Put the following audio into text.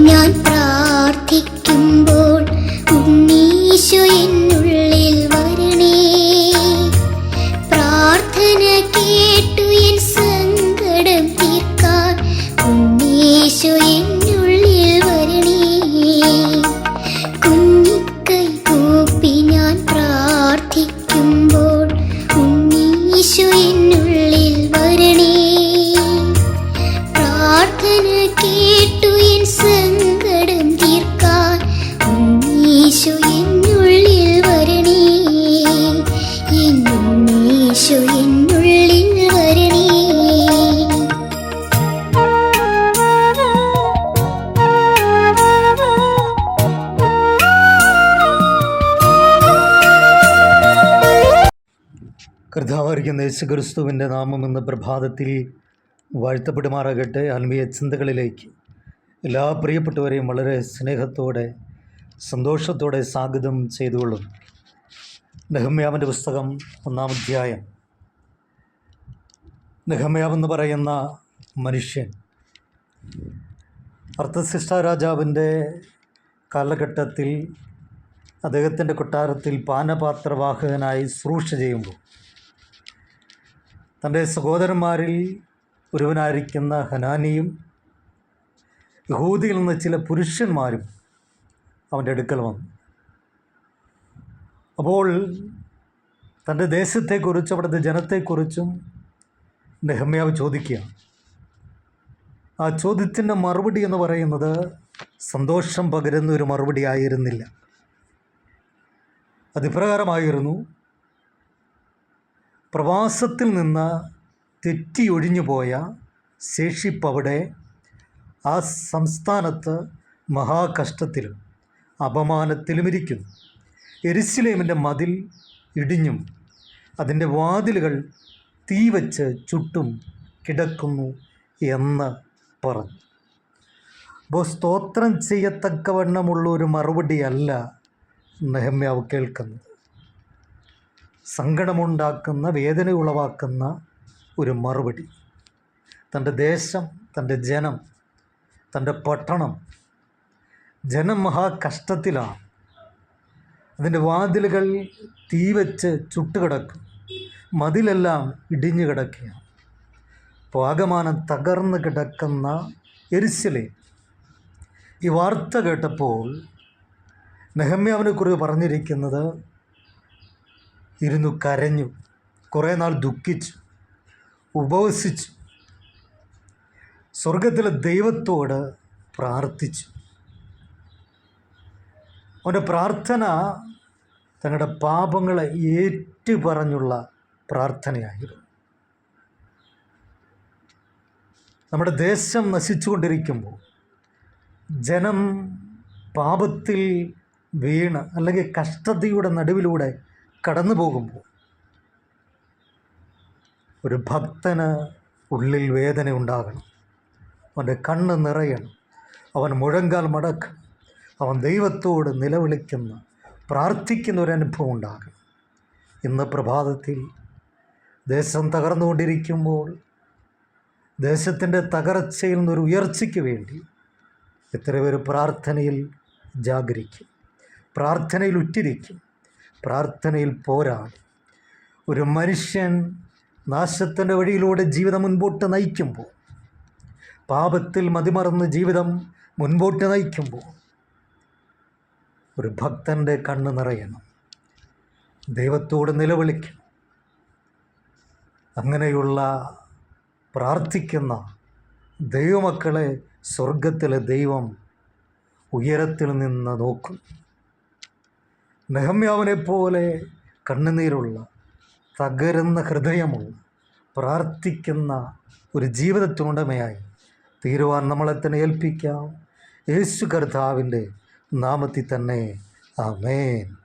ഞാൻ പ്രാർത്ഥിക്കുമ്പോൾ ഉണ്ണീശോ എന്നുള്ളിൽ കർത്താവായിരിക്കുന്ന യേശു ക്രിസ്തുവിന്റെ നാമം എന്ന പ്രഭാതത്തിൽ വാഴ്ത്തപ്പെടുമാറാകട്ടെ. ആത്മീയ ചിന്തകളിലേക്ക് എല്ലാ പ്രിയപ്പെട്ടവരെയും വളരെ സ്നേഹത്തോടെ സന്തോഷത്തോടെ സ്വാഗതം ചെയ്തുകൊള്ളും നെഹമ്യാവിന്റെ പുസ്തകം ഒന്നാം അധ്യായം. നെഹമ്യാവെന്ന് പറയുന്ന മനുഷ്യൻ അർത്ഥശിഷ്ട രാജാവിന്റെ കാലഘട്ടത്തിൽ അദ്ദേഹത്തിന്റെ കൊട്ടാരത്തിൽ പാനപാത്രവാഹകനായി ശ്രൂഷ ചെയ്യുമ്പോൾ തന്റെ സഹോദരന്മാരിൽ ഒരുവനായിരിക്കുന്ന ഹനാനിയും യഹൂദിയിൽ നിന്ന് ചില പുരുഷന്മാരും അവന്റെ അടുക്കൽ വന്നു. അപ്പോൾ തന്റെ ദേശത്തെക്കുറിച്ചും അവിടുത്തെ ജനത്തെക്കുറിച്ചും നെഹമ്യാവ് ചോദിക്കുക ആ ചോദ്യത്തിന്റെ മറുപടി എന്ന് പറയുന്നത് സന്തോഷം പകരുന്ന ഒരു മറുപടി ആയിരുന്നില്ല. അതിപ്രകാരമായിരുന്നു പ്രവാസത്തിൽ നിന്ന് തെറ്റിയൊഴിഞ്ഞു പോയ ശേഷിപ്പവിടെ ആ സംസ്ഥാനത്ത് മഹാകഷ്ടത്തിലും അപമാനത്തിലും ഇരിക്കുന്നു എരിശിലേമിന്റെ മതിൽ ഇടിഞ്ഞും അതിന്റെ വാതിലുകൾ തീവച്ച് ചുട്ടും കിടക്കുന്നു എന്ന് പറഞ്ഞു. അപ്പോൾ സ്തോത്രം ചെയ്യത്തക്കവണ്ണമുള്ള ഒരു മറുപടിയല്ല നെഹമ്യാവ് കേൾക്കുന്നത്. സങ്കടമുണ്ടാക്കുന്ന വേദന ഉളവാക്കുന്ന ഒരു മറുപടി. തന്റെ ദേശം തന്റെ ജനം തന്റെ പട്ടണം ജനം മഹാകഷ്ടത്തിലാണ്. അതിന്റെ വാതിലുകൾ തീവച്ച് ചുട്ടുകിടക്കും. മതിലെല്ലാം ഇടിഞ്ഞു കിടക്കുകയാണ്. പാകമാനം തകർന്നു കിടക്കുന്ന എരിശിലെ ഈ വാർത്ത കേട്ടപ്പോൾ നെഹമ്യാവിനെ കുറിച്ച് പറഞ്ഞിരിക്കുന്നത് ഇരുന്നു കരഞ്ഞു. കുറേ നാൾ ദുഃഖിച്ചു ഉപവസിച്ചു സ്വർഗത്തിലെ ദൈവത്തോട് പ്രാർത്ഥിച്ചു. അവന്റെ പ്രാർത്ഥന തങ്ങളുടെ പാപങ്ങളെ ഏറ്റു പറഞ്ഞുള്ള പ്രാർത്ഥനയായിരുന്നു. നമ്മുടെ ദേശം നശിച്ചുകൊണ്ടിരിക്കുമ്പോൾ ജനം പാപത്തിൽ വീണ് അല്ലെങ്കിൽ കഷ്ടതയുടെ നടുവിലൂടെ കടന്നു പോകുമ്പോൾ ഒരു ഭക്തന് ഉള്ളിൽ വേദന ഉണ്ടാകണം. അവന്റെ കണ്ണ് നിറയണം. അവൻ മുഴങ്കാൽ മടക്ക്. അവൻ ദൈവത്തോട് നിലവിളിക്കുന്ന പ്രാർത്ഥിക്കുന്ന ഒരു അനുഭവം ഉണ്ടാകണം. ഇന്ന് പ്രഭാതത്തിൽ ദേശം തകർന്നുകൊണ്ടിരിക്കുമ്പോൾ ദേശത്തിന്റെ തകർച്ചയിൽ നിന്നൊരു ഉയർച്ചയ്ക്ക് വേണ്ടി എത്ര പേര് പ്രാർത്ഥനയിൽ ജാഗരിക്കും. പ്രാർത്ഥനയിൽ ഉറ്റിരിക്കും. പ്രാർത്ഥനയിൽ പോരാ. ഒരു മനുഷ്യൻ നാശത്തിന്റെ വഴിയിലൂടെ ജീവിതം മുൻപോട്ട് നയിക്കുമ്പോൾ പാപത്തിൽ മതിമറന്ന് ജീവിതം മുൻപോട്ട് നയിക്കുമ്പോൾ ഒരു ഭക്തന്റെ കണ്ണ് നിറയണം. ദൈവത്തോട് നിലവിളിക്കണം. അങ്ങനെയുള്ള പ്രാർത്ഥിക്കുന്ന ദൈവമക്കളെ സ്വർഗത്തിലെ ദൈവം ഉയരത്തിൽ നിന്ന് നോക്കും. നെഹമ്യാവിനെ പോലെ കണ്ണുനീരുള്ള തകരുന്ന ഹൃദയമുള്ള പ്രാർത്ഥിക്കുന്ന ഒരു ജീവിതത്തിനുടമയായി തീരുവാൻ നമ്മളെ തന്നെ ഏൽപ്പിക്കാം. യേശു കർത്താവിന്റെ നാമത്തിൽ തന്നെ. ആമേൻ.